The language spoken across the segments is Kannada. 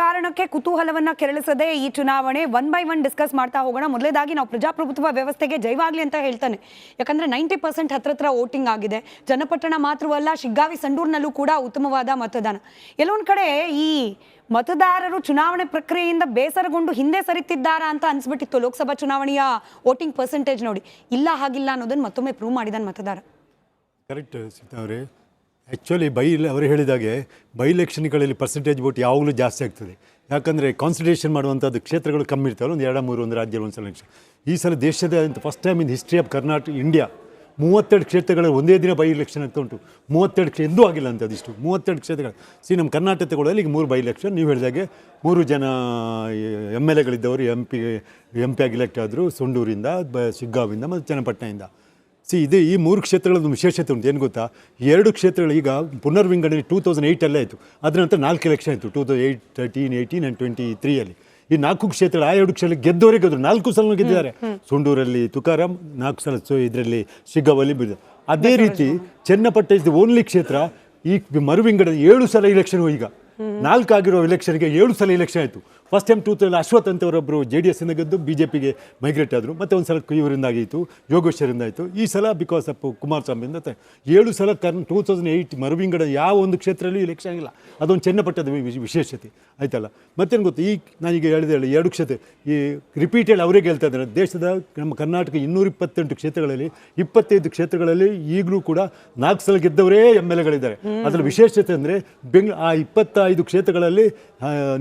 ಕಾರಣಕ್ಕೆ ಕುತೂಹಲವನ್ನ ಕೆರಳಿಸದೆ ಈ ಚುನಾವಣೆ ಒನ್ ಬೈ ಒನ್ ಡಿಸ್ಕಸ್ ಮಾಡ್ತಾ ಹೋಗೋಣ. ಮೊದಲೇದಾಗಿ ನಾವು ಪ್ರಜಾಪ್ರಭುತ್ವ ವ್ಯವಸ್ಥೆಗೆ ಜೈವಾಗ್ಲಿ ಅಂತ ಹೇಳ್ತಾನೆ. ಯಾಕಂದ್ರೆ ನೈಂಟಿ ಪರ್ಸೆಂಟ್ ಹತ್ರ ವೋಟಿಂಗ್ ಆಗಿದೆ. ಜನಪಟ್ಟಣ ಮಾತ್ರವಲ್ಲ, ಶಿಗ್ಗಾವಿ, ಸಂಡೂರಿನಲ್ಲೂ ಕೂಡ ಉತ್ತಮವಾದ ಮತದಾನ. ಎಲ್ಲೊಂದ್ ಕಡೆ ಈ ಮತದಾರರು ಚುನಾವಣೆ ಪ್ರಕ್ರಿಯೆಯಿಂದ ಬೇಸರಗೊಂಡು ಹಿಂದೆ ಸರಿತಿದ್ದಾರಾ ಅಂತ ಅನ್ಸ್ಬಿಟ್ಟಿತ್ತು ಲೋಕಸಭಾ ಚುನಾವಣೆಯ ವೋಟಿಂಗ್ ಪರ್ಸೆಂಟೇಜ್ ನೋಡಿ. ಇಲ್ಲ, ಹಾಗಿಲ್ಲ ಅನ್ನೋದನ್ನ ಮತ್ತೊಮ್ಮೆ ಪ್ರೂವ್ ಮಾಡಿದಾನೆ ಮತದಾರ. ಕರೆಕ್ಟ್ ಆ್ಯಕ್ಚುಲಿ ಬೈ ಅವರು ಹೇಳಿದಾಗೆ ಬೈ ಎಲೆಕ್ಷನ್ಗಳಲ್ಲಿ ಪರ್ಸೆಂಟೇಜ್ ವೋಟ್ ಯಾವಾಗಲೂ ಜಾಸ್ತಿ ಆಗ್ತದೆ. ಯಾಕಂದರೆ ಕಾನ್ಸಂಟ್ರೇಷನ್ ಮಾಡುವಂಥದ್ದು ಕ್ಷೇತ್ರಗಳು ಕಮ್ಮಿ ಇರ್ತಾವೆ ಒಂದು ಎರಡು, ಮೂರು, ಒಂದು ರಾಜ್ಯದಲ್ಲಿ ಒಂದು ಸಲ ಈ ಸಲ ದೇಶದ first time in history of Karnataka India ಮೂವತ್ತೆರಡು ಕ್ಷೇತ್ರಗಳಲ್ಲಿ ಒಂದೇ ದಿನ ಬೈ ಎಲೆಕ್ಷನ್ ಅಂತ ಉಂಟು. ಮೂವತ್ತೆರಡು ಕ್ಷೇ ಎಂದೂ ಆಗಿಲ್ಲ ಅಂತ ಅದಿಷ್ಟು. ಮೂವತ್ತೆರಡು ಕ್ಷೇತ್ರಗಳು. ಸಿ ನಮ್ಮ ಕರ್ನಾಟಕ ತಗೊಳ್ಳೋದು ಈಗ ಮೂರು ಬೈ ಎಲೆಕ್ಷನ್ ನೀವು ಹೇಳಿದಾಗೆ ಮೂರು ಜನ ಎಂ ಎಲ್ ಎಗಳಿದ್ದವರು ಎಂ ಪಿ ಎಂ ಪಿ ಆಗಿ ಎಲೆಕ್ಟ್ ಆದರು ಸೊಂಡೂರಿಂದ ಬ ಶಿಗ್ಗಾವಿಂದ ಮತ್ತು ಚನ್ನಪಟ್ಟಣದಿಂದ ಸಿ ಇದು ಈ ಮೂರು ಕ್ಷೇತ್ರಗಳದ್ದು ವಿಶೇಷತೆ ಉಂಟು. ಏನು ಗೊತ್ತಾ? ಎರಡು ಕ್ಷೇತ್ರಗಳು ಈಗ ಪುನರ್ವಿಂಗಡಣೆ ಟೂ ತೌಸಂಡ್ ಏಯ್ಟಲ್ಲೇ ಆಯಿತು. ಅದರ ನಂತರ ನಾಲ್ಕು ಎಲೆಕ್ಷನ್ ಆಯಿತು two thousand eight thirteen eighteen and twenty ತ್ರೀಯಲ್ಲಿ ಈ ನಾಲ್ಕು ಕ್ಷೇತ್ರಗಳು ಆ ಎರಡು ಕ್ಷೇತ್ರ ಗೆದ್ದವರೇ ಗೆದ್ದರು ನಾಲ್ಕು ಸಲ ಗೆದ್ದಿದ್ದಾರೆ. ಸುಂಡೂರಲ್ಲಿ ತುಕಾರಾಮ್ ನಾಲ್ಕು ಸಲ ಸೊ ಇದರಲ್ಲಿ ಶಿಗ್ಗಾವಲ್ಲಿ ಬಿದ್ದ ಅದೇ ರೀತಿ ಚನ್ನಪಟ್ಟಣ ಇಸ್ ದಿ ಓನ್ಲಿ ಕ್ಷೇತ್ರ ಈ ಮರುವಿಂಗಡಣೆ ಏಳು ಸಲ ಎಲೆಕ್ಷನ್ ಈಗ. ನಾಲ್ಕು ಆಗಿರೋ ಎಲೆಕ್ಷನ್ಗೆ ಏಳು ಸಲ ಎಲೆಕ್ಷನ್ ಆಯಿತು. First time two thousand Ashwath ಅಂತವರೊಬ್ಬರು J D ಎಸ್ಸಿಂದ ಗೆದ್ದು ಬಿ ಜೆ ಪಿಗೆ ಮೈಗ್ರೇಟ್ ಆದರು. ಮತ್ತು ಒಂದು ಸಲ ಇವರಿಂದ ಆಗಿತ್ತು ಯೋಗೇಶ್ವರಿಂದ ಆಯಿತು ಈ ಸಲ ಬಿಕಾಸ್ ಆಫ್ ಕುಮಾರಸ್ವಾಮಿ ಅಂತ ಏಳು ಸಲ ಕರ್ನ್ ಟೂ ತೌಸಂಡ್ ಏಯ್ಟ್ ಮರವಿಂಗಡ ಯಾವ ಒಂದು ಕ್ಷೇತ್ರದಲ್ಲಿ ಎಲೆಕ್ಷನ್ ಆಗಿಲ್ಲ. ಅದೊಂದು ಚೆನ್ನಪಟ್ಟದ ವಿಶೇಷತೆ. ಆಯ್ತಲ್ಲ? ಮತ್ತೇನು ಗೊತ್ತು? ಈ ನಾನೀಗ ಹೇಳಿದೆ ಹೇಳಿ ಎರಡು ಕ್ಷೇತ್ರ ಈ ರಿಪೀಟೆಡ್ ಅವರೇ ಗೆಲ್ತಾ ಇದ್ದಾರೆ. ದೇಶದ ನಮ್ಮ ಕರ್ನಾಟಕ ಇನ್ನೂರ ಇಪ್ಪತ್ತೆಂಟು ಕ್ಷೇತ್ರಗಳಲ್ಲಿ ಇಪ್ಪತ್ತೈದು ಕ್ಷೇತ್ರಗಳಲ್ಲಿ ಈಗಲೂ ಕೂಡ ನಾಲ್ಕು ಸಲ ಗೆದ್ದವರೇ ಎಂ ಎಲ್ ಎಗಳಿದ್ದಾರೆ. ಅದರ ವಿಶೇಷತೆ ಅಂದರೆ ಬೆಂಗ್ ಆ ಇಪ್ಪತ್ತೈದು ಕ್ಷೇತ್ರಗಳಲ್ಲಿ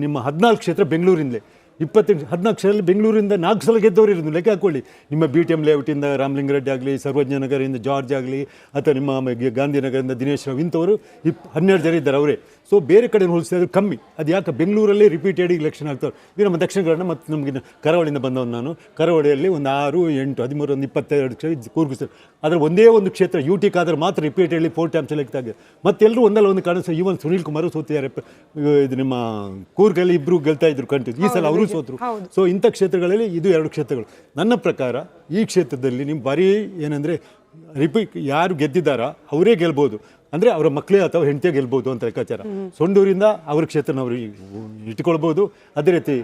ನಿಮ್ಮ ಹದಿನಾಲ್ಕು ಕ್ಷೇತ್ರ ಬೆಂಗಳೂರಿಂದಲೇ ಇಪ್ಪತ್ತೆಂಟು ಹದಿನಾಲ್ಕು ಕ್ಷೇತ್ರದಲ್ಲಿ ಬೆಂಗಳೂರಿಂದ ನಾಲ್ಕು ಸಲ ಗೆದ್ದವರು ಇರೋದು ಲೆಕ್ಕ ಹಾಕೊಳ್ಳಿ. ನಿಮ್ಮ ಬಿ ಟಿ ಎಂ ಲೇಔಟಿಂದ ರಾಮಲಿಂಗರೆಡ್ಡಿ ಆಗಲಿ ಸರ್ವಜ್ಞ ನಗರದಿಂದ ಜಾರ್ಜ್ ಆಗಲಿ ಅಥವಾ ನಿಮ್ಮ ಗಾಂಧಿನಗರದಿಂದ ದಿನೇಶ್ ರಾವ್ ಇಂಥವರು ಇಪ್ ಹನ್ನೆರಡು ಜನ ಇದ್ದಾರೆ ಅವರೇ. ಸೊ ಬೇರೆ ಕಡೆ ಹೋಲಿಸಿದ್ರೆ ಕಮ್ಮಿ. ಅದು ಯಾಕೆ ಬೆಂಗಳೂರಲ್ಲಿ ರಿಪೀಟೆಡ್ ಇಲೆಕ್ಷನ್ ಆಗ್ತಾರೆ ಇದು ನಮ್ಮ ದಕ್ಷಿಣ ಕನ್ನಡ ಮತ್ತು ನಮಗೆ ಕರಾವಳಿಯಿಂದ ಬಂದವನು ನಾನು. ಕರಾವಳಿಯಲ್ಲಿ ಒಂದು ಆರು ಎಂಟು ಹದಿಮೂರು ಒಂದು ಇಪ್ಪತ್ತೆರಡು ಕ್ಷೇತ್ರ ಕೂರ್ಗಿಸ್ತಾರೆ. ಆದರೆ ಒಂದೇ ಒಂದು ಕ್ಷೇತ್ರ ಯು ಟಿ ಕಾದ್ರೆ ಮಾತ್ರ ರಿಪೀಟೆಡ್ಲಿ ಫೋರ್ ಟೈಮ್ ಸೆಲೆಕ್ಟ್ ಆಗಿದೆ. ಮತ್ತೆಲ್ಲರೂ ಒಂದಲ್ಲ ಒಂದು ಕಾರಣ ಈವನ್ ಸುನೀಲ್ ಕುಮಾರ್ ಸೋತಿದ್ದಾರೆ. ಇದು ನಿಮ್ಮ ಕೂರ್ಗಲ್ಲಿ ಇಬ್ಬರು ಗೆಲ್ತಾ ಇದ್ರು ಕಂಟಿನ್ಯೂ ಈ ಸಲ ಅವರು ಸೋತರು ಸೊ ಇಂಥ ಕ್ಷೇತ್ರಗಳಲ್ಲಿ ಇದು ಎರಡು ಕ್ಷೇತ್ರಗಳು. ನನ್ನ ಪ್ರಕಾರ ಈ ಕ್ಷೇತ್ರದಲ್ಲಿ ನಿಮ್ಮ ಬರೀ ಏನಂದರೆ ರಿಪೀಟ್ ಯಾರು ಗೆದ್ದಿದಾರ ಅವರೇ ಗೆಲ್ಬೋದು. ಅಂದರೆ ಅವರ ಮಕ್ಕಳೇ ಅಥವಾ ಹೆಂಡತಿಯೇ ಗೆಲ್ಬೋದು ಅಂತ ಲೆಕ್ಕಾಚಾರ. ಸೊಂಡೂರಿಂದ ಅವ್ರ ಕ್ಷೇತ್ರನ ಅವರು ಇಟ್ಕೊಳ್ಬೋದು. ಅದೇ ರೀತಿ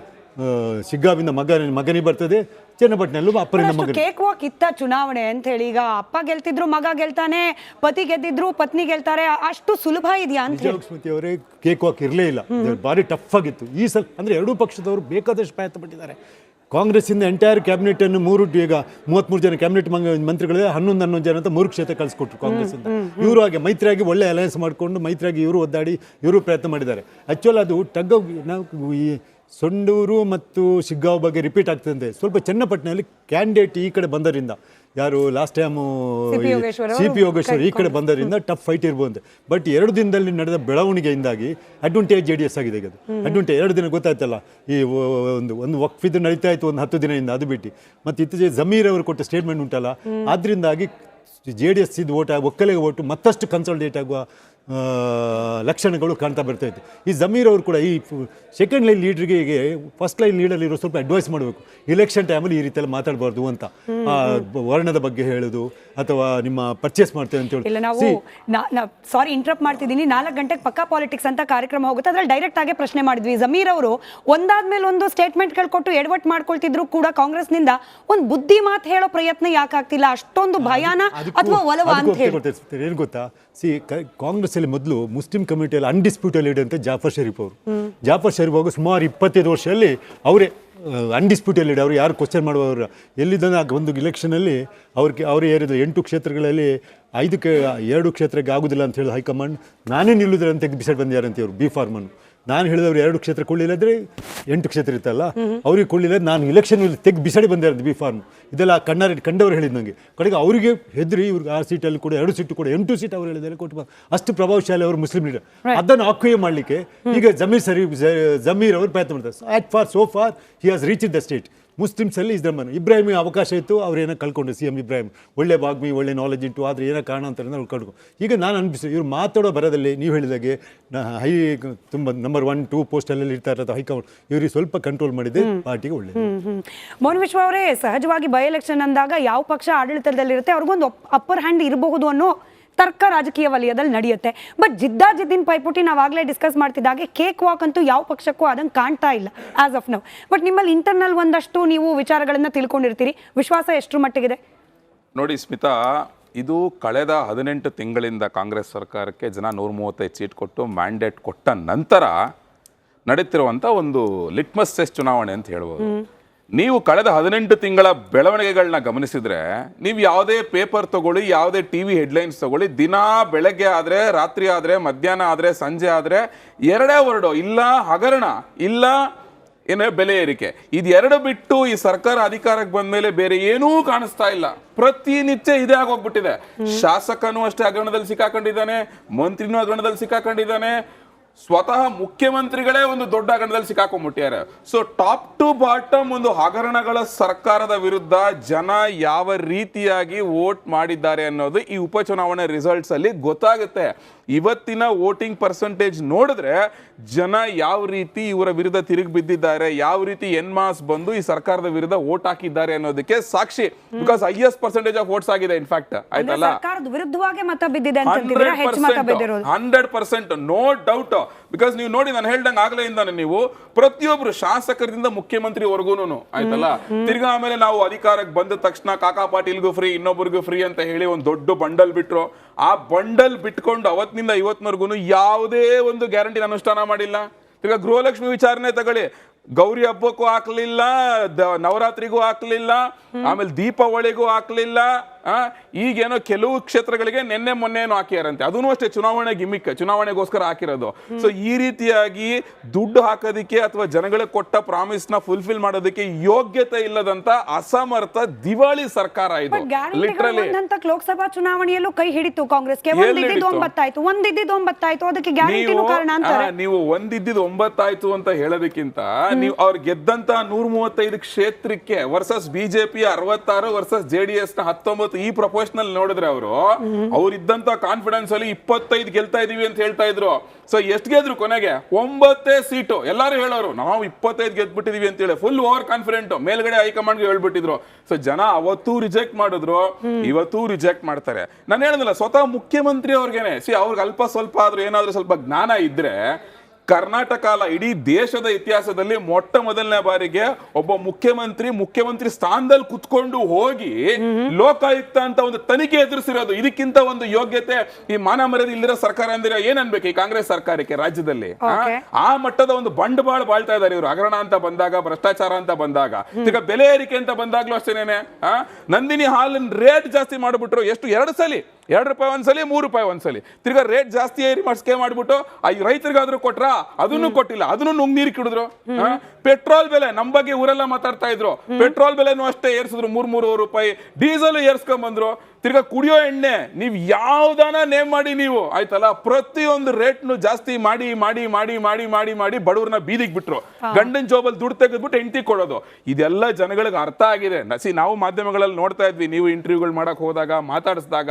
ಶಿಗ್ಗಾವಿಂದ ಮಗ ಮಗನಿಗೆ ಬರ್ತದೆ ಚನ್ನಪಟ್ಟಣಲ್ಲೂ ಅಪ್ಪರಿಂದ ಮಗ ಕೇಕ್ ವಾಕ್ ಇತ್ತ ಚುನಾವಣೆ ಅಂತ ಹೇಳಿ. ಈಗ ಅಪ್ಪ ಗೆಲ್ತಿದ್ರು ಮಗ ಗೆಲ್ತಾನೆ ಪತಿ ಗೆದ್ದಿದ್ರು ಪತ್ನಿ ಗೆಲ್ತಾರೆ ಅಷ್ಟು ಸುಲಭ ಇದೆಯಾ ಅಂತ ವಿಜಯಲಕ್ಷ್ಮಿ ಅವರೇ ಕೇಕ್ ವಾಕ್ ಇರಲೇ ಇಲ್ಲ. ಇದು ಭಾರಿ ಟಫ್ ಆಗಿತ್ತು. ಈ ಸಲ ಅಂದರೆ ಎರಡೂ ಪಕ್ಷದವರು ಬೇಕಾದಷ್ಟು ಪ್ರಯತ್ನ ಪಟ್ಟಿದ್ದಾರೆ. ಕಾಂಗ್ರೆಸ್ಸಿಂದ ಎಂಟೈರ್ ಕ್ಯಾಬಿನೆಟನ್ನು ಮೂರು ಈಗ ಮೂವತ್ತ್ಮೂರು ಜನ ಕ್ಯಾಬಿನೆಟ್ ಮಂತ್ರಿಗಳಿದೆ ಹನ್ನೊಂದು ಹನ್ನೊಂದು ಜನ ಅಂತ ಮೂರು ಕ್ಷೇತ್ರ ಕಳಿಸ್ಕೊಟ್ರು ಕಾಂಗ್ರೆಸ್ಸಿಂದ. ಇವರು ಹಾಗೆ ಮೈತ್ರಿಯಾಗಿ ಒಳ್ಳೆ ಅಲಯನ್ಸ್ ಮಾಡಿಕೊಂಡು ಮೈತ್ರಿಯಾಗಿ ಇವರು ಒದ್ದಾಡಿ ಇವರು ಪ್ರಯತ್ನ ಮಾಡಿದ್ದಾರೆ. ಆ್ಯಕ್ಚುಲ್ ಅದು ಟಗ್ ನಾವು ಈ ಸೊಂಡೂರು ಮತ್ತು ಶಿಗ್ಗಾವ್ ಬಗ್ಗೆ ರಿಪೀಟ್ ಆಗ್ತದೆ ಸ್ವಲ್ಪ ಚನ್ನಪಟ್ಟಣದಲ್ಲಿ ಕ್ಯಾಂಡಿಡೇಟ್ ಈ ಕಡೆ ಬಂದರಿಂದ ಯಾರು last time C P Yogeshwar ಈ ಕಡೆ ಬಂದರಿಂದ ಟಫ್ ಫೈಟ್ ಇರ್ಬೋದು ಬಟ್ ಎರಡು ದಿನದಲ್ಲಿ ನಡೆದ ಬೆಳವಣಿಗೆಯಿಂದಾಗಿ ಅಡ್ವಾಂಟೇಜ್ ಜೆ ಡಿ ಎಸ್ ಆಗಿದೆ ಅದು. ಅಡ್ವಾಂಟೇಜ್ ಎರಡು ದಿನ ಗೊತ್ತಾಯ್ತಲ್ಲ ಈ ಒಂದು ಒಂದು ಇದು ನಡೀತಾ ಇತ್ತು ಒಂದು ಹತ್ತು ದಿನದಿಂದ ಅದು ಬಿಟ್ಟು. ಮತ್ತು ಇತ್ತೀಚೆಗೆ ಜಮೀರ್ ಅವರು ಕೊಟ್ಟ ಸ್ಟೇಟ್ಮೆಂಟ್ ಉಂಟಲ್ಲ ಆದ್ರಿಂದಾಗಿ ಜೆ ಡಿ ಎಸ್ ಇದು ಓಟ್ ಒಕ್ಕಲೆಗೆ ಓಟು ಮತ್ತಷ್ಟು ಕನ್ಸಲ್ಟೇಟ್ ಆಗುವ ಲಕ್ಷಣಗಳು ಕಾಣ್ತಾ ಬರ್ತಾ ಇತ್ತು. ಈ ಜಮೀರ್ ಅವರು ಕೂಡ ಈ ಸೆಕೆಂಡ್ ಲೈನ್ ಲೀಡ್ರಿಗೆ ಫಸ್ಟ್ ಲೈನ್ ಲೀಡರ್ ಇರೋ ಸ್ವಲ್ಪ ಅಡ್ವೈಸ್ ಮಾಡಬೇಕು. ಇಲೆಕ್ಷನ್ ಟೈಮಲ್ಲಿ ಈ ರೀತಿಯಲ್ಲಿ ಮಾತಾಡಬಾರ್ದು ಅಂತ. ವರ್ಣದ ಬಗ್ಗೆ ಹೇಳೋದು ಅಥವಾ ನಿಮ್ಮ ಪರ್ಚೇಸ್ ಮಾಡ್ತೇವೆ ಅಂತ ಹೇಳಿ ನಾವು ಸಾರಿ ಇಂಟ್ರಪ್ಟ್ ಮಾಡ್ತಿದ್ದೀನಿ. ನಾಲ್ಕು ಗಂಟೆಗೆ ಪಕ್ಕಾ ಪಾಲಿಟಿಕ್ಸ್ ಅಂತ ಕಾರ್ಯಕ್ರಮ ಹೋಗುತ್ತೆ. ಅದ್ರಲ್ಲಿ ಡೈರೆಕ್ಟ್ ಆಗಿ ಪ್ರಶ್ನೆ ಮಾಡಿದ್ವಿ. ಜಮೀರ್ ಅವರು ಒಂದಾದ್ಮೇಲೆ ಒಂದು ಸ್ಟೇಟ್ಮೆಂಟ್ಗಳು ಕೊಟ್ಟು ಎಡವಟ್ ಮಾಡ್ಕೊಳ್ತಿದ್ರು ಕೂಡ ಕಾಂಗ್ರೆಸ್ನಿಂದ. ಒಂದು ಬುದ್ಧಿ ಮಾತು ಹೇಳೋ ಪ್ರಯತ್ನ ಯಾಕಾಗ್ತಿಲ್ಲ ಅಷ್ಟೊಂದು ಭಯಾನ ಅಥವಾ ಒಲವ ಅಂತ ಹೇಳಿ. ಏನು ಗೊತ್ತಾ? ಸಿ ಕಾಂಗ್ರೆಸ್ ಅಲ್ಲಿ ಮೊದಲು ಮುಸ್ಲಿಂ ಕಮ್ಯುನಿಟಿಯಲ್ಲಿ ಅನ್ಡಿಸ್ಪ್ಯೂಟೆಡ್ ಲೀಡರ್ ಅಂತ ಜಾಫರ್ ಶರೀಫ್ ಅವರು. ಜಾಫರ್ ಶರೀಫ್ ಅವರು ಸುಮಾರು ಇಪ್ಪತ್ತೈದು ವರ್ಷದಲ್ಲಿ ಅವರೇ ಅನ್ಡಿಸ್ಪ್ಯೂಟೆಡ್ ಲೀಡರ್ ಅವರು ಯಾರು ಕ್ವಶನ್ ಮಾಡುವವರು? ಎಲ್ಲಿದ್ದಾನೆ ಒಂದು ಇಲೆಕ್ಷನಲ್ಲಿ ಅವ್ರಿಗೆ, ಅವರು ಏರಿದ್ರು ಎಂಟು ಕ್ಷೇತ್ರಗಳಲ್ಲಿ ಐದಕ್ಕೆ, ಎರಡು ಕ್ಷೇತ್ರಕ್ಕೆ ಆಗುದಿಲ್ಲ ಅಂತ ಹೇಳಿ ಹೈಕಮಾಂಡ್, ನಾನೇ ನಿಲ್ಲುದ್ರೆ ಅಂತ ಬಿಸೈಡ್ ಬಂದಿದ್ದಾರೆ ಅಂತ ಇವರು, ಬಿ ಫಾರ್ಮನ್. ನಾನು ಹೇಳಿದವ್ರು ಎರಡು ಕ್ಷೇತ್ರ ಕೊಳ್ಳಿಲ್ಲ ಅಂದ್ರೆ ಎಂಟು ಕ್ಷೇತ್ರ ಇತ್ತಲ್ಲ? ಅವ್ರಿಗೆ ಕೊಳ್ಳಿಲ್ಲ ನಾನು ಇಲೆಕ್ಷನ್ ತೆಗ್ ಬಿಸಾಡಿ ಬಂದೆ ಬಿ ಫಾರ್ಮ್ ಇದೆಲ್ಲ ಕಣ್ಣಾರೆ ಕಂಡವರು ಹೇಳಿದ್ ನನಗೆ ಕಡೆಗೆ ಅವರಿಗೆ ಹೆದ್ರಿ ಇವ್ರಿಗೆ ಆ ಸೀಟಲ್ಲಿ ಕೂಡ ಎರಡು ಸೀಟು ಕೂಡ ಎಂಟು ಸೀಟ್ ಅವರು ಹೇಳಿದ್ದಾರೆ ಕೊಟ್ಟು ಅಷ್ಟು ಪ್ರಭಾವಶಾಲಿ ಅವರು ಮುಸ್ಲಿಂ ಲೀಡರ್ ಅದನ್ನು ಆಕ್ವೇ ಮಾಡಲಿಕ್ಕೆ ಈಗ ಜಮೀರ್ ಸರಿ ಜಮೀರ್ ಅವರು ಪ್ರಯತ್ನ ಮಾಡ್ತಾರೆ. At far so far he has reach the state ಮುಸ್ಲಿಮ್ಸಲ್ಲಿ ಇಸ್ಲಾಮನ್ ಇಬ್ರಾಹಿಮಿಗೆ ಅವಕಾಶ ಇತ್ತು ಅವ್ರು ಏನೋ ಕಳ್ಕೊಂಡು ಸಿ ಎಂ ಇಬ್ರಾಹಿಂ. ಒಳ್ಳೆ ಬಾಗ್ಮಿ ಒಳ್ಳೆ ನಾಲೆಜ್ ಇಟ್ಟು ಆದರೆ ಏನೋ ಕಾರಣ ಅಂತ ಅವ್ರು ಕಳ್ಕೊ ಈಗ ನಾನು ಅನ್ಪಿಸಿ ಇವ್ರು ಮಾತಾಡೋ ಬರದಲ್ಲಿ ನೀವು ಹೇಳಿದಾಗೆ ಹೈ ತುಂಬ ನಂಬರ್ ಒನ್ ಟೂ ಪೋಸ್ಟಲ್ಲಿ ಇರ್ತಾ ಇರೋದು ಹೈಕಮಾಂಡ್. ಇವ್ರಿಗೆ ಸ್ವಲ್ಪ ಕಂಟ್ರೋಲ್ ಮಾಡಿದೆ ಪಾರ್ಟಿಗೆ ಒಳ್ಳೆ ಮೋಹನ್ ವಿಶ್ವ ಅವರೇ ಸಹಜವಾಗಿ ಬೈ ಎಲೆಕ್ಷನ್ ಅಂದಾಗ ಯಾವ ಪಕ್ಷ ಆಡಳಿತದಲ್ಲಿರುತ್ತೆ ಅವ್ರಿಗೊಂದು ಅಪ್ಪರ್ ಹ್ಯಾಂಡ್ ಇರಬಹುದು ಅನ್ನೋ ತರ್ಕ ರಾಜಕೀಯ ವಲಯದಲ್ಲಿ ನಡೆಯುತ್ತೆ. ಬಟ್ ಜಿದ್ದಾಜಿದ್ದಿನ ಪೈಪೋಟಿ ಆಗಲೇ ಡಿಸ್ಕಸ್ ಮಾಡ್ತಿದ್ದಾಗೆ ಕೇಕ್ ವಾಕ್ ಅಂತೂ ಯಾವ ಪಕ್ಷಕ್ಕೂ ಆದಂಗೆ ಕಾಣ್ತಾ ಇಲ್ಲ ಆಸ್ ಆಫ್ ನೌ ಬಟ್ ನಿಮ್ಮಲ್ಲಿ ಇಂಟರ್ನಲ್ ಒಂದಷ್ಟು ನೀವು ವಿಚಾರಗಳನ್ನ ತಿಳ್ಕೊಂಡಿರ್ತೀರಿ. ವಿಶ್ವಾಸ ಎಷ್ಟರ ಮಟ್ಟಿಗಿದೆ? ನೋಡಿ ಸ್ಮಿತಾ ಇದು ಕಳೆದ ಹದಿನೆಂಟು ತಿಂಗಳಿಂದ ಕಾಂಗ್ರೆಸ್ ಸರ್ಕಾರಕ್ಕೆ ಜನ ನೂರ ಮೂವತ್ತೈದು ಸೀಟ್ ಕೊಟ್ಟು ಮ್ಯಾಂಡೇಟ್ ಕೊಟ್ಟ ನಂತರ ನಡೀತಿರುವಂಥ ಒಂದು ಲಿಟ್ಮಸ್ ಟೆಸ್ಟ್ ಚುನಾವಣೆ ಅಂತ ಹೇಳ್ಬೋದು. ನೀವು ಕಳೆದ ಹದಿನೆಂಟು ತಿಂಗಳ ಬೆಳವಣಿಗೆಗಳನ್ನ ಗಮನಿಸಿದ್ರೆ ನೀವು ಯಾವುದೇ ಪೇಪರ್ ತಗೊಳ್ಳಿ ಯಾವುದೇ ಟಿ ವಿ ಹೆಡ್ಲೈನ್ಸ್ ತಗೊಳ್ಳಿ ದಿನಾ ಬೆಳಗ್ಗೆ ಆದರೆ ರಾತ್ರಿ ಆದರೆ ಮಧ್ಯಾಹ್ನ ಆದರೆ ಸಂಜೆ ಆದರೆ ಎರಡೇ ಹೊರಡು ಇಲ್ಲ ಹಗರಣ ಇಲ್ಲ ಏನೇ ಬೆಲೆ ಏರಿಕೆ. ಇದೆರಡು ಬಿಟ್ಟು ಈ ಸರ್ಕಾರ ಅಧಿಕಾರಕ್ಕೆ ಬಂದ ಮೇಲೆ ಬೇರೆ ಏನೂ ಕಾಣಿಸ್ತಾ ಇಲ್ಲ. ಪ್ರತಿನಿತ್ಯ ಇದೇ ಆಗೋಗ್ಬಿಟ್ಟಿದೆ. ಶಾಸಕನೂ ಅಷ್ಟೇ ಹಗರಣದಲ್ಲಿ ಸಿಕ್ಕಾಕೊಂಡಿದ್ದಾನೆ ಮಂತ್ರಿನೂ ಹಗರಣದಲ್ಲಿ ಸಿಕ್ಕಾಕೊಂಡಿದ್ದಾನೆ ಸ್ವತಃ ಮುಖ್ಯಮಂತ್ರಿಗಳೇ ಒಂದು ದೊಡ್ಡ ಗಣದಲ್ಲಿ ಸಿಕ್ಕಾಕೊಂಡ್ಬಿಟ್ಟಿದ್ದಾರೆ. ಸೊ ಟಾಪ್ ಟು ಬಾಟಮ್ ಒಂದು ಹಗರಣಗಳ ಸರ್ಕಾರದ ವಿರುದ್ಧ ಜನ ಯಾವ ರೀತಿಯಾಗಿ ವೋಟ್ ಮಾಡಿದ್ದಾರೆ ಅನ್ನೋದು ಈ ಉಪಚುನಾವಣೆ ರಿಸಲ್ಟ್ಸ್ ಅಲ್ಲಿ ಗೊತ್ತಾಗುತ್ತೆ. ಇವತ್ತಿನ ವೋಟಿಂಗ್ ಪರ್ಸೆಂಟೇಜ್ ನೋಡಿದ್ರೆ ಜನ ಯಾವ ರೀತಿ ಇವರ ವಿರುದ್ಧ ತಿರುಗಿ ಬಿದ್ದಿದ್ದಾರೆ ಯಾವ ರೀತಿ ಎನ್ ಮಾಸ್ ಬಂದು ಈ ಸರ್ಕಾರದ ವಿರುದ್ಧ ವೋಟ್ ಹಾಕಿದ್ದಾರೆ ಅನ್ನೋದಕ್ಕೆ ಸಾಕ್ಷಿ. Because highest percentage of votes ಆಗಿದೆ ಇನ್ಫ್ಯಾಕ್ಟ್ ಆಯ್ತಲ್ಲ? Hundred percent no doubt because ನೀವು ನೋಡಿ ನಾನು ಹೇಳ್ದಂಗೆ ಆಗ್ಲೇ ಇಂದಾನೆ ನೀವು ಪ್ರತಿಯೊಬ್ರು ಶಾಸಕರಿಂದ ಮುಖ್ಯಮಂತ್ರಿವರೆಗೂನು ಆಯ್ತಲ್ಲ? ತಿರ್ಗಾ ಆಮೇಲೆ ನಾವು ಅಧಿಕಾರಕ್ಕೆ ಬಂದ ತಕ್ಷಣ ಕಾಕಾ ಪಾಟೀಲ್ಗೂ ಫ್ರೀ ಇನ್ನೊಬ್ರಿಗೂ ಫ್ರೀ ಅಂತ ಹೇಳಿ ಒಂದು ದೊಡ್ಡ ಬಂಡಲ್ ಬಿಟ್ರು. ಆ ಬಂಡಲ್ ಬಿಟ್ಕೊಂಡು ಅವತ್ತಿನಿಂದ ಇವತ್ತಿನವರೆಗೂ ಯಾವುದೇ ಒಂದು ಗ್ಯಾರಂಟಿ ಅನುಷ್ಠಾನ ಮಾಡಿಲ್ಲ. ತಿರ್ಗಾ ಗೃಹಲಕ್ಷ್ಮಿ ವಿಚಾರಣೆ ತಗೊಳ್ಳಿ. ಗೌರಿ ಹಬ್ಬಕ್ಕೂ ಹಾಕ್ಲಿಲ್ಲ ನವರಾತ್ರಿಗೂ ಹಾಕ್ಲಿಲ್ಲ ಆಮೇಲೆ ದೀಪಾವಳಿಗೂ ಹಾಕ್ಲಿಲ್ಲ ಈಗೇನೋ ಕೆಲವು ಕ್ಷೇತ್ರಗಳಿಗೆ ನಿನ್ನೆ ಮೊನ್ನೆ ಹಾಕ್ಯಾರಂತೆ. ಅದೂ ಅಷ್ಟೇ ಚುನಾವಣೆ ಗಿಮಿಕ್ ಚುನಾವಣೆಗೋಸ್ಕರ ಹಾಕಿರೋದು. ಸೊ ಈ ರೀತಿಯಾಗಿ ದುಡ್ಡು ಹಾಕೋದಕ್ಕೆ ಅಥವಾ ಜನಗಳಿಗೆ ಕೊಟ್ಟ ಪ್ರಾಮಿಸ್ನ ಫುಲ್ಫಿಲ್ ಮಾಡೋದಕ್ಕೆ ಯೋಗ್ಯತೆ ಇಲ್ಲದಂತ ಅಸಮರ್ಥ ದಿವಾಳಿ ಸರ್ಕಾರ ಇದು. ಲಿಟ್ರಲಿ ಲೋಕಸಭಾ ಚುನಾವಣೆಯಲ್ಲೂ ಕೈ ಹಿಡಿತು ಕಾಂಗ್ರೆಸ್ಗೆ. ಹಿಡಿತು? ಒಂಬತ್ತಾಯ್ತು ಒಂಬತ್ತಾಯ್ತು ಅದಕ್ಕೆ ನೀವು ಒಂದಿದ್ದು ಒಂಬತ್ತಾಯ್ತು ಅಂತ ಹೇಳೋದಕ್ಕಿಂತ ನೀವು ಅವ್ರು ಗೆದ್ದಂತ ನೂರ ಮೂವತ್ತೈದು ಕ್ಷೇತ್ರಕ್ಕೆ ವರ್ಸಸ್ ಬಿಜೆಪಿ ಅರವತ್ತಾರು ವರ್ಸಸ್ ಜೆಡಿಎಸ್ನ ಹತ್ತೊಂಬತ್ತು ಈ ಪ್ರಪೋರ್ಷನಲ್ ನೋಡಿದ್ರೆ ಅವರು ಅವ್ರಿದ್ದಂತ ಕಾನ್ಫಿಡೆನ್ಸ್ ಅಲ್ಲಿ ಇಪ್ಪತ್ತೈದು ಗೆಲ್ತಾ ಇದೀವಿ ಅಂತ ಹೇಳ್ತಾ ಇದ್ರು. ಸೊ ಎಷ್ಟು ಗೆದ್ರು ಕೊನೆಗೆ? ಒಂಬತ್ತೇ ಸೀಟು ಎಲ್ಲರೂ ಹೇಳೋರು, ನಾವು ಇಪ್ಪತ್ತೈದು ಗೆದ್ಬಿಟ್ಟಿದೀವಿ ಅಂತ ಹೇಳಿ. ಫುಲ್ ಓವರ್ ಕಾನ್ಫಿಡೆಂಟ್ ಮೇಲ್ಗಡೆ ಹೈಕಮಾಂಡ್ಗೆ ಹೇಳ್ಬಿಟ್ಟಿದ್ರು. ಸೊ ಜನ ಅವತ್ತು ರಿಜೆಕ್ಟ್ ಮಾಡಿದ್ರು. ಇವತ್ತು ರಿಜೆಕ್ಟ್ ಮಾಡ್ತಾರೆ. ನಾನು ಹೇಳಿದ್ನಲ್ಲ ಸ್ವತಃ ಮುಖ್ಯಮಂತ್ರಿ ಅವ್ರಿಗೇನೆ. ಸಿ ಅವ್ರಿಗೆ ಅಲ್ಪ ಸ್ವಲ್ಪ ಆದ್ರೂ ಏನಾದ್ರೂ ಸ್ವಲ್ಪ ಜ್ಞಾನ ಇದ್ರೆ ಕರ್ನಾಟಕ ಅಲ್ಲ ಇಡೀ ದೇಶದ ಇತಿಹಾಸದಲ್ಲಿ ಮೊಟ್ಟ ಮೊದಲನೇ ಬಾರಿಗೆ ಒಬ್ಬ ಮುಖ್ಯಮಂತ್ರಿ ಮುಖ್ಯಮಂತ್ರಿ ಸ್ಥಾನದಲ್ಲಿ ಕುತ್ಕೊಂಡು ಹೋಗಿ ಲೋಕಾಯುಕ್ತ ಅಂತ ಒಂದು ತನಿಖೆ ಎದುರಿಸಿರೋದು. ಇದಕ್ಕಿಂತ ಒಂದು ಯೋಗ್ಯತೆ ಈ ಮಾನ ಮರ್ಯಾದೆ ಇಲ್ಲಿರೋ ಸರ್ಕಾರ ಅಂದ್ರೆ ಏನ್ ಅನ್ಬೇಕು ಈ ಕಾಂಗ್ರೆಸ್ ಸರ್ಕಾರಕ್ಕೆ ರಾಜ್ಯದಲ್ಲಿ? ಆ? ಮಟ್ಟದ ಒಂದು ಬಂಡವಾಳ ಬಾಳ್ತಾ ಇದ್ದಾರೆ ಇವರು. ಹಗರಣ ಅಂತ ಬಂದಾಗ ಭ್ರಷ್ಟಾಚಾರ ಅಂತ ಬಂದಾಗ. ಈಗ ಬೆಲೆ ಏರಿಕೆ ಅಂತ ಬಂದಾಗ್ಲೂ ಅಷ್ಟೇನೆ ನಂದಿನಿ ಹಾಲಿನ ರೇಟ್ ಜಾಸ್ತಿ ಮಾಡಿಬಿಟ್ರು. ಎಷ್ಟು? ಎರಡು ಸಲಿ. ಎರಡು ರೂಪಾಯಿ ಒಂದ್ಸಲಿ ಮೂರು ರೂಪಾಯಿ ಒಂದ್ಸಲಿ. ತಿರ್ಗಾ ರೇಟ್ ಜಾಸ್ತಿ ಏರಿ ಮಾಡಿಸ್ಕೆ ಮಾಡ್ಬಿಟ್ಟು ಆ ರೈತರಿಗಾದ್ರೂ ಕೊಟ್ರ? ಅದನ್ನು ಕೊಟ್ಟಿಲ್ಲ. ಅದನ್ನು ನುಂಗ್ ನೀರು ಕಿಡಿದ್ರು. ಪೆಟ್ರೋಲ್ ಬೆಲೆ ನಮ್ಮ ಬಗ್ಗೆ ಊರೆಲ್ಲ ಮಾತಾಡ್ತಾ ಇದ್ರು. ಪೆಟ್ರೋಲ್ ಬೆಲೆನೂ ಅಷ್ಟೇ ಏರ್ಸಿದ್ರು ಮೂರ್ ಮೂರು ರೂಪಾಯಿ. ಡೀಸೆಲ್ ಏರ್ಸ್ಕೊಂಡ್ ಬಂದ್ರು. ತಿರ್ಗಾ ಕುಡಿಯೋ ಎಣ್ಣೆ ನೀವು ಯಾವ್ದಾನ ನೇಮ್ ಮಾಡಿ ನೀವು. ಆಯ್ತಲ್ಲ? ಪ್ರತಿಯೊಂದು ರೇಟ್ನು ಜಾಸ್ತಿ ಮಾಡಿ ಮಾಡಿ ಮಾಡಿ ಮಾಡಿ ಮಾಡಿ ಮಾಡಿ ಬಡವ್ರನ್ನ ಬೀದಿಗೆ ಬಿಟ್ರು. ಗಂಡನ ಜೋಬಲ್ ದುಡ್ಡು ತೆಗೆದ್ಬಿಟ್ಟು ಹೆಂಡತಿ ಕೊಡೋದು. ಇದೆಲ್ಲ ಜನಗಳಿಗೆ ಅರ್ಥ ಆಗಿದೆ. ನಸಿ ನಾವು ಮಾಧ್ಯಮಗಳಲ್ಲಿ ನೋಡ್ತಾ ಇದ್ವಿ. ನೀವು ಇಂಟರ್ವ್ಯೂಗಳು ಮಾಡಕ್ ಹೋದಾಗ ಮಾತಾಡಿಸಿದಾಗ.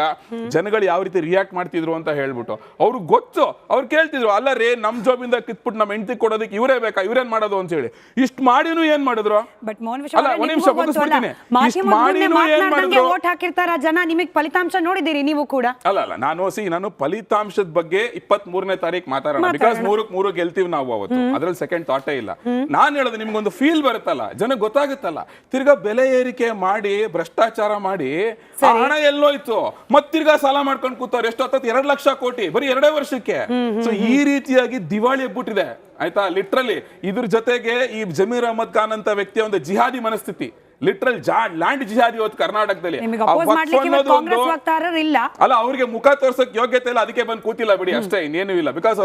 ಜನಗಳು ಯಾವ ರೀತಿ ರಿಯಾಕ್ಟ್ ಮಾಡ್ತಿದ್ರು ಅಂತ ಹೇಳ್ಬಿಟ್ಟು. ಅವ್ರು ಗೊತ್ತು ಅವ್ರು ಕೇಳ್ತಿದ್ರು ಅಲ್ಲ ರೇ ನಮ್ ಜಾಬಿಂದ ಕಿತ್ಬಿಟ್ಟು ನಮ್ಮ ಹೆಂಡತಿ ಕೊಡೋದಕ್ಕೆ ಇವರೇ ಬೇಕಾ ಇವ್ರೇನ್ ಮಾಡೋದು ಅಂತ ಹೇಳಿ. ಇಷ್ಟು ಮಾಡಿನೂ ಏನ್ ಮಾಡಿದ್ರು? ಬಟ್ ಮೋಹನ್ ಅಲ್ಲ, ಒಂದ್ ನಿಮಿಷ ಮುಗಿಸ್ಬಿಡ್ತೀನಿ. ಇಷ್ಟ್ ಮಾಡಿನೂ ಏನ್ ಮಾಡಿದ್ರು? ವೋಟ್ ಹಾಕಿರ್ತಾರ ಜನ? ನಿಮಗೆ ಫಲಿತಾಂಶ ನೋಡಿದಿರಿ ನೀವು ಕೂಡ? ಅಲ್ಲ ಅಲ್ಲ ನಾನು ಸಿ ನಾನು ಫಲಿತಾಂಶದ ಬಗ್ಗೆ ಇಪ್ಪತ್ ಮೂರನೇ ತಾರೀಕು ಮಾತಾಡೋಣ. ಬಿಕಾಸ್ ಮೂರಕ್ ಮೂರು ಗೆಲ್ತೀವಿ ನಾವು ಅವತ್ತು. ಅದ್ರಲ್ಲಿ ಸೆಕೆಂಡ್ ಥಾಟೇ ಇಲ್ಲ. ನಾನು ಹೇಳೋದು ನಿಮ್ಗೊಂದು ಫೀಲ್ ಬರುತ್ತಲ್ಲ ಜನ ಗೊತ್ತಾಗುತ್ತಲ್ಲ. ತಿರ್ಗಾ ಬೆಲೆ ಏರಿಕೆ ಮಾಡಿ ಭ್ರಷ್ಟಾಚಾರ ಮಾಡಿ ಹಣ ಎಲ್ಲೋಯ್ತು. ಮತ್ತೆ ತಿರ್ಗಾ ಸಾಲ ಮಾಡ್ಕೊಂಡು ಕೂತವ್ರು ಎಷ್ಟು ಹತ್ತತ್ತು ಎರಡು ಲಕ್ಷ ಕೋಟಿ ಬರೀ ಎರಡೇ ವರ್ಷಕ್ಕೆ. ಸೊ ಈ ರೀತಿಯಾಗಿ ದಿವಾಳಿ ಎಬ್ಬಿಟ್ಟಿದೆ. ಆಯ್ತಾ? ಲಿಟ್ರಲಿ ಇದ್ರ ಜೊತೆಗೆ ಈ ಜಮೀರ್ ಅಹಮದ್ ಖಾನ್ ಅಂತ ವ್ಯಕ್ತಿಯ ಒಂದು ಜಿಹಾದಿ ಮನಸ್ಥಿತಿ. ಲಿಟ್ರಲ್ ಜಾ ಲ್ಯಾಂಡ್ ಜಿಹಾದಿ ಇವತ್ತು ಕರ್ನಾಟಕದಲ್ಲಿ. ಅಲ್ಲ ಅವ್ರಿಗೆ ಮುಖ ತೋರ್ಸಕ್ ಯೋಗ್ಯತೆ ಇಲ್ಲ ಅದಕ್ಕೆ ಬಂದು ಕೂತಿಲ್ಲ ಬಿಡಿ ಅಷ್ಟೇ ಇನ್ನೇನು ಇಲ್ಲ. ಬಿಕಾಸ್